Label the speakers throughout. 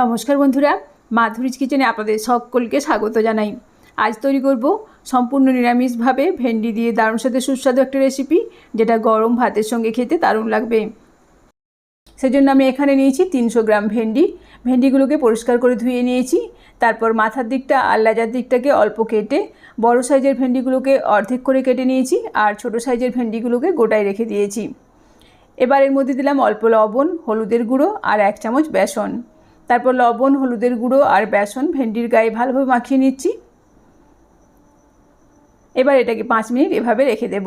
Speaker 1: নমস্কার বন্ধুরা, মাধুরীজ কিচেনে আপনাদের সকলকে স্বাগত জানাই। আজ তৈরি করব সম্পূর্ণ নিরামিষভাবে ভেন্ডি দিয়ে দারুণ সাথে সুস্বাদু একটা রেসিপি, যেটা গরম ভাতের সঙ্গে খেতে দারুণ লাগবে। সেজন্য আমি এখানে নিয়েছি তিনশো গ্রাম ভেন্ডি। ভেন্ডিগুলোকে পরিষ্কার করে ধুয়ে নিয়েছি। তারপর মাথার দিকটা আর লেজার দিকটাকে অল্প কেটে বড় সাইজের ভেন্ডিগুলোকে অর্ধেক করে কেটে নিয়েছি আর ছোট সাইজের ভেন্ডিগুলোকে গোটায় রেখে দিয়েছি। এবার এর মধ্যে দিলাম অল্প লবণ, হলুদের গুঁড়ো আর এক চামচ বেসন। তারপর লবণ, হলুদের গুঁড়ো আর বেসন ভেন্ডির গায়ে ভালোভাবে মাখিয়ে নিচ্ছি। এবার এটাকে পাঁচ মিনিট এভাবে রেখে দেব।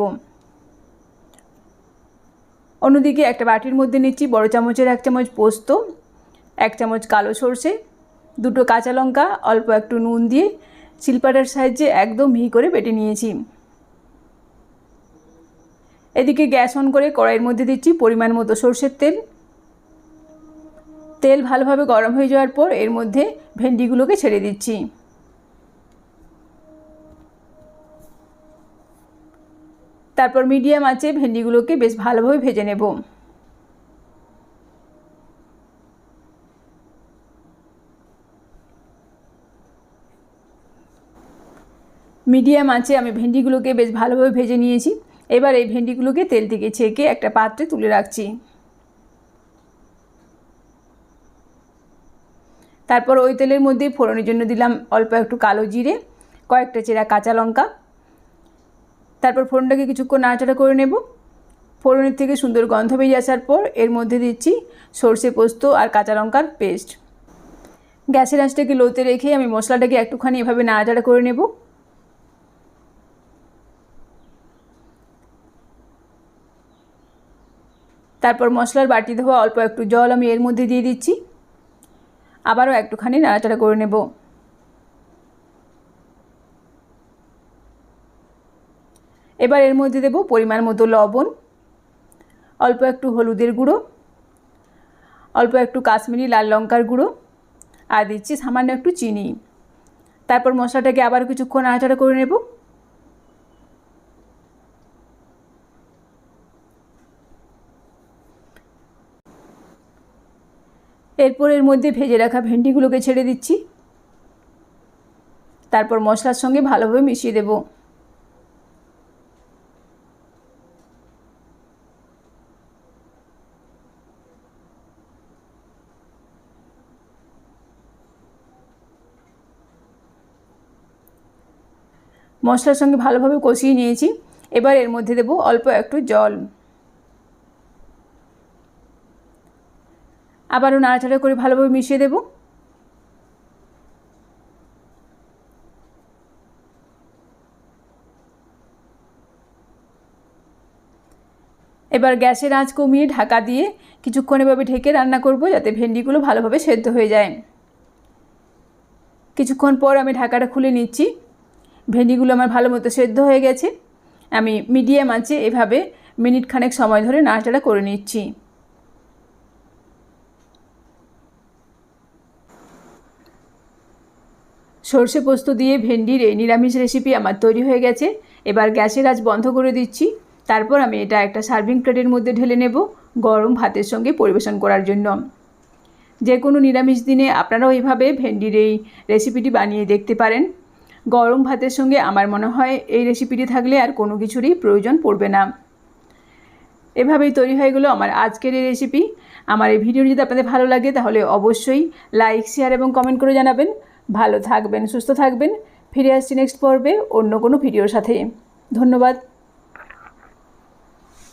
Speaker 1: অন্যদিকে একটা বাটির মধ্যে নিচ্ছি বড় চামচের এক চামচ পোস্ত, এক চামচ কালো সর্ষে, দুটো কাঁচা লঙ্কা, অল্প একটু নুন দিয়ে শিলপাটার সাহায্যে একদম মিহি করে বেটে নিয়েছি। এদিকে গ্যাস অন করে কড়াইয়ের মধ্যে দিচ্ছি পরিমাণ মতো সর্ষের তেল। তেল ভালোভাবে গরম হয়ে যাওয়ার পর এর মধ্যে ভেন্ডিগুলোকে ছেড়ে দিচ্ছি। তারপর মিডিয়াম আঁচে ভেন্ডিগুলোকে বেশ ভালোভাবে ভেজে নেব। মিডিয়াম আঁচে আমি ভেন্ডিগুলোকে বেশ ভালোভাবে ভেজে নিয়েছি। এবার এই ভেন্ডিগুলোকে তেল থেকে ছেঁকে একটা পাত্রে তুলে রাখছি। তারপর ওই তেলের মধ্যে ফোড়নের জন্য দিলাম অল্প একটু কালো জিরে, কয়েকটা চেরা কাঁচা লঙ্কা। তারপর ফোড়নটাকে কিছুক্ষণ নাড়াচাড়া করে নেব। ফোড়নের থেকে সুন্দর গন্ধ বেরিয়ে আসার পর এর মধ্যে দিচ্ছি সর্ষে পোস্ত আর কাঁচা লঙ্কার পেস্ট। গ্যাসের আঁচটাকে লোতে রেখে আমি মশলাটাকে একটুখানি এভাবে নাড়াচাড়া করে নেব। তারপর মশলার বাটি ধোয়া অল্প একটু জল আমি এর মধ্যে দিয়ে দিচ্ছি। আবারও একটুখানি নাড়াচাড়া করে নেব। এবার এর মধ্যে দেব পরিমাণ মতো লবণ, অল্প একটু হলুদের গুঁড়ো, অল্প একটু কাশ্মীরি লাল লঙ্কার গুঁড়ো, আর দিচ্ছি সামান্য একটু চিনি। তারপর মশলাটাকে আবার কিছুক্ষণ নাড়াচাড়া করে নেব। এরপর এর মধ্যে ভেজে রাখা ভেন্ডিগুলোকে ছেড়ে দিচ্ছি। তারপর মশলার সঙ্গে ভালোভাবে মিশিয়ে দেব। মশলার সঙ্গে ভালোভাবে কষিয়ে নিয়েছি। এবার এর মধ্যে দেব অল্প একটু জল। আবারও নাড়াচাড়া করে ভালোভাবে মিশিয়ে দেব। এবার গ্যাসের আঁচ কমিয়ে ঢাকা দিয়ে কিছুক্ষণ এভাবে ঢেকে রান্না করব যাতে ভেন্ডিগুলো ভালোভাবে সেদ্ধ হয়ে যায়। কিছুক্ষণ পর আমি ঢাকাটা খুলে নিচ্ছি। ভেন্ডিগুলো আমার ভালো মতো সেদ্ধ হয়ে গেছে। আমি মিডিয়াম আঁচে এভাবে মিনিট খানেক সময় ধরে নাড়াচাড়া করে নিচ্ছি। সর্ষে পোস্ত দিয়ে ভেন্ডির এই নিরামিষ রেসিপি আমার তৈরি হয়ে গেছে। এবার গ্যাসের আজ বন্ধ করে দিচ্ছি। তারপর আমি এটা একটা সার্ভিং প্লেটের মধ্যে ঢেলে নেব গরম ভাতের সঙ্গে পরিবেশন করার জন্য। যে কোনো নিরামিষ দিনে আপনারাও এইভাবে ভেন্ডির এই রেসিপিটি বানিয়ে দেখতে পারেন। গরম ভাতের সঙ্গে আমার মনে হয় এই রেসিপিটি থাকলে আর কোনো কিছুরই প্রয়োজন পড়বে না। এভাবেই তৈরি হয়ে গেলো আমার আজকের এই রেসিপি আমার এই ভিডিও যদি আপনাদের ভালো লাগে তাহলে অবশ্যই লাইক শেয়ার এবং কমেন্ট করে জানাবেন। ভালো থাকবেন সুস্থ থাকবেন। ফিরে আসছি নেক্সট পর্বে অন্য কোনো ভিডিওর সাথে। ধন্যবাদ।